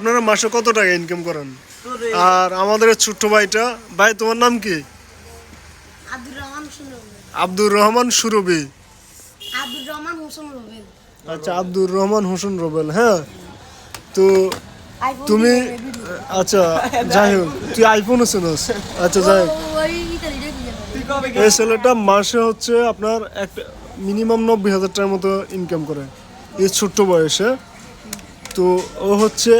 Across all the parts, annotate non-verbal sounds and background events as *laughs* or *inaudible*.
আপনারা মাসে কত টাকা ইনকাম করেন? আর আমাদের এই ছোট্ট ভাইটা ভাই তোমার নাম কি? আব্দুর রহমান সুরবি আব্দুর রহমান হোসেন রবেল। আচ্ছা আব্দুর রহমান হোসেন রবেল হ্যাঁ? তো তুমি আচ্ছা যাই হোক তুই আইফোনও শুনোস আচ্ছা যাই হোক। এই ছেলেটা মাসে হচ্ছে আপনার একটা মিনিমাম নব্বই হাজার টাকার মতো ইনকাম করে। এই ছোট্ট বয়সে। তো ও হচ্ছে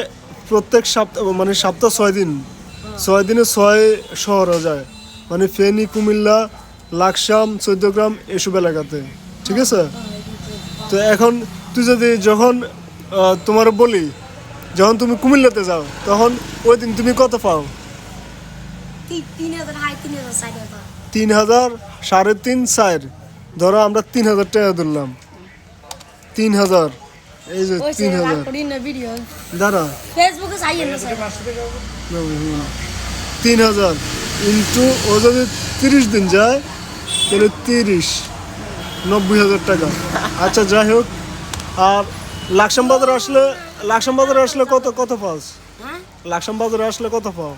প্রত্যেক সপ্তাহ মানে সপ্তাহ ছয় দিন। ছয় দিনে ছয় শহরে যায়। মানে ফেনী কুমিল্লা লাকসাম চৌদ্দগ্রাম এসব এলাকাতে। ঠিক আছে? তো এখন তুই যদি যখন তোমার বলি যখন তুমি কুমিল্লাতে যাও তখন ওই দিন তুমি কত পাও? তিন হাজার সাড়ে তিন চার। ধরো আমরা তিন হাজার টাকা ধরলাম। তিন হাজার। এই যে তিন হাজার। দাঁড়া। ফেসবুকে তিন হাজার ইন্টু ও যদি তিরিশ দিন যায় তাহলে তিরিশ নব্বই হাজার টাকা। আচ্ছা যাই হোক। আর লাকসাম বাজারে আসলে লাকসাম বাজারে আসলে কত কত পাস হ্যাঁ? লাকসাম বাজারে আসলে কত পাও?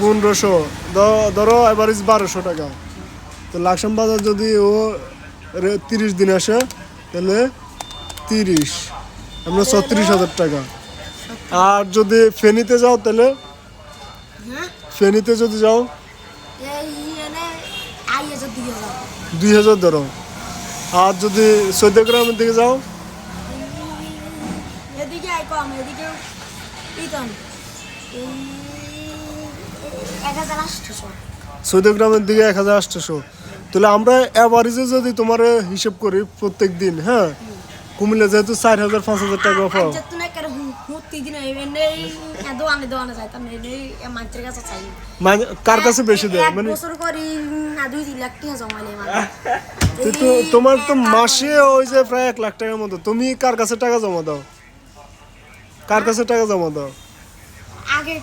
পনেরোশো ধরো এভারেজ বারোশো টাকা। তো লাকসাম বাজার যদি ও তিরিশ দিন আসে তাহলে তিরিশ। আমরা ছত্রিশ হাজার টাকা। আর যদি ফেনীতে যাও তাহলে ফেনীতে যদি যাও দুই হাজার ধরো। আর যদি চৌদ্দগ্রামের দিকে যাও চৌদ্দগ্রামের দিকে এক হাজার আটশোশো তাহলে আমরা অ্যাভারেজে যদি তোমার হিসেব করি প্রত্যেক দিন হ্যাঁ? কুমিল্লা যেহেতু চার হাজার পাঁচ হাজার টাকা পাও। একটা মানে কার কাছে বেশি দেয়? মানে তোমার তো মাসে ওই যে প্রায় এক লাখ টাকার মতো। তুমি কার কাছে টাকা জমা দাও? কার কাছে টাকা জমা দাও? আগে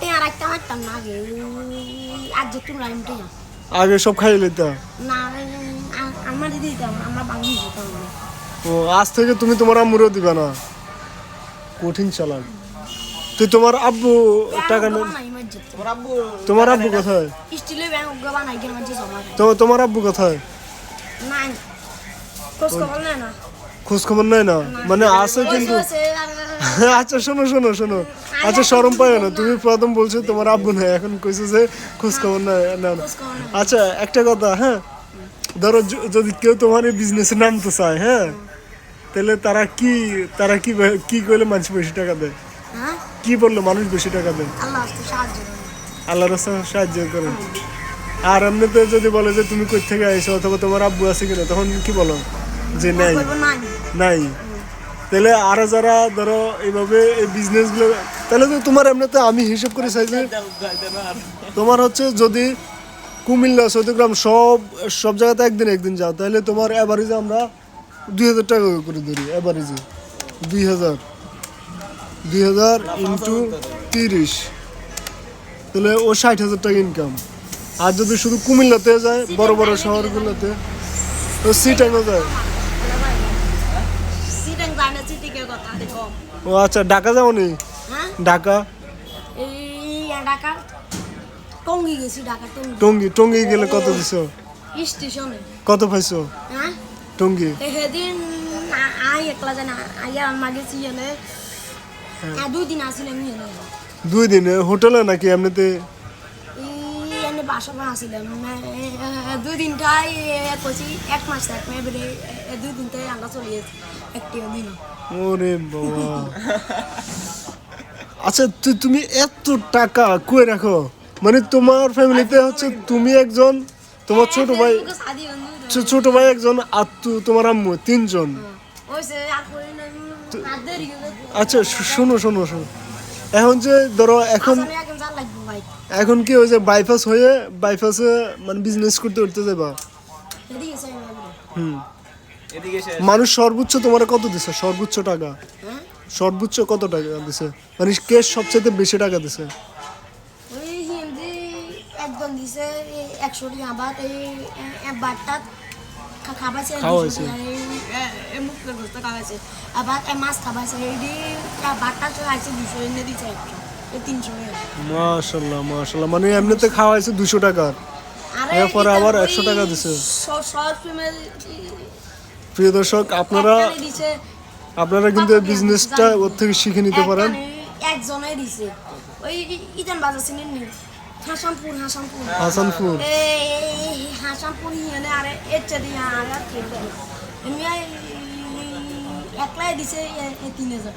টেয়া রাখতে পারতাম না আগে আজ যে তুমি রাখতাম টেয়া আগে সব খাইয়ে নিতে? না আমার দিতাম আমরা বাঙালি দিতাম ও আজ থেকে তুমি তোমার আম্মুরও দিবা না? কঠিন চালাক। তুই তোমার আব্বু টাকা নেন তোমার আব্বু কোথায়? তো তোমার আব্বু কোথায়? না খোঁজ খবর নেয় না। খোঁজ খবর নেয় না? মানে আছে কিন্তু *laughs* আচ্ছা শোনো শোনো শোনো। আচ্ছা শরম পাই না। তুমি প্রথম বলছো তোমার আব্বু নাই এখন কইছো যে খোঁজ খবর না না। আচ্ছা একটা কথা হ্যাঁ? ধরো যদি কেউ তোমার এই বিজনেসে নামতে চায় হ্যাঁ? তাহলে তারা কি তারা কি কি করলে মানুষ বেশি টাকা দেয়? হ্যাঁ? কি বলল মানুষ বেশি টাকা দেয়? আল্লাহ রাস্তা সাহায্য করে। আর এমনিতে যদি বলে যে তুমি কই থেকে আইছো অথবা তোমার আব্বু আছে কিনা তখন কি বলো? যে নাই। নাই। তাহলে আরও যারা ধরো এইভাবে এই বিজনেসগুলো তাহলে তো তোমার এমনিতে আমি হিসেব করে চাই যে তোমার হচ্ছে যদি কুমিল্লা চৌদ্দগ্রাম সব সব জায়গাতে একদিন একদিন যাও, তাহলে তোমার অ্যাভারেজে আমরা দুই হাজার টাকা করে ধরি অ্যাভারেজে দুই হাজার। দুই হাজার ইন্টু তিরিশ। তাহলে ও ষাট হাজার টাকা ইনকাম আর যদি শুধু কুমিল্লাতে যায়, বড় বড় শহরগুলোতে, তো সিটাইমও যায় সিটেন যায় না সিটিকে কথা কম ও আচ্ছা ঢাকা যাওনি? হ্যাঁ? ঢাকা? টঙ্গি গেছি ঢাকা টঙ্গি। গেলে কত দিছো? স্টেশনে। কত পাইছো? হ্যাঁ? টঙ্গি? সেদিন আই একলা জানা আইয়া আমা গেছি এনে দুই দিন আসিলাম দুই দিনে? হোটেলে নাকি এমনিতে বাসা বানা আসিলাম দুই দিনটাই কইছি এক মাস থাকবে এবারে দুই দিনটাই আমরা চলে গেছি একটি দিন। ওরে বাবা। আচ্ছা তুই তুমি এত টাকা কই রাখো? মানে তোমার ফ্যামিলিতে হচ্ছে তুমি একজন তোমার ছোট ভাই সাদি ছোট ভাই একজন আর তোমার আম্মু তিনজন। আচ্ছা শোনো শোনো শোনো। এখন যে ধরো এখন আমি এখন কি ওই যে বাইপাস হয়ে বাইপাসে মানে বিজনেস করতে করতে যাবা? হুম। মানুষ সর্বোচ্চ তোমার কত দিছে? সর্বোচ্চ টাকা? হ্যাঁ? সর্বোচ্চ কত টাকা দিছে? মানে কে সবচেয়ে বেশি টাকা দিছে? একজন দিছে এই একশো টাকা আবার এই বারটা খাবার খাওয়াইছে। এই আবার এ মাছ খাওয়াইছে এইটি ভাতটা খাইছে দুশো এনে এই তিনশো মাশাল্লাহ মাশাল্লাহ। মানে এমনিতে খাওয়া হয়েছে দুশো টাকার এরপরে আবার 100 টাকা দিছে। প্রিয় দর্শক আপনারা আপনারা কিন্তু এই বিজনেসটা ওর থেকে শিখে নিতে পারেন। একজনে দিছে। ওই ইতান বাজার চিনেন নি? হাসানপুর হাসানপুর। হাসানপুর। এই হাসানপুর হিয়ানে আরে এচ্ছে দিয়ে আর কে। এমনি একলাই দিছে তিন হাজার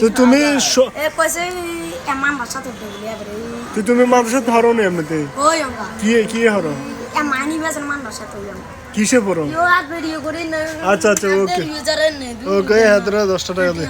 তো তুমি কইছে এমান বাসা তো এবারে তো তুমি মানুষের ধরো নি এমনিতে ওই আমরা কি কি হরো মানি বেছেন মান বাসা তো কিসে পড়ো আচ্ছা, আচ্ছা, ওকে ওকে হাতরা দশটা টাকা দে।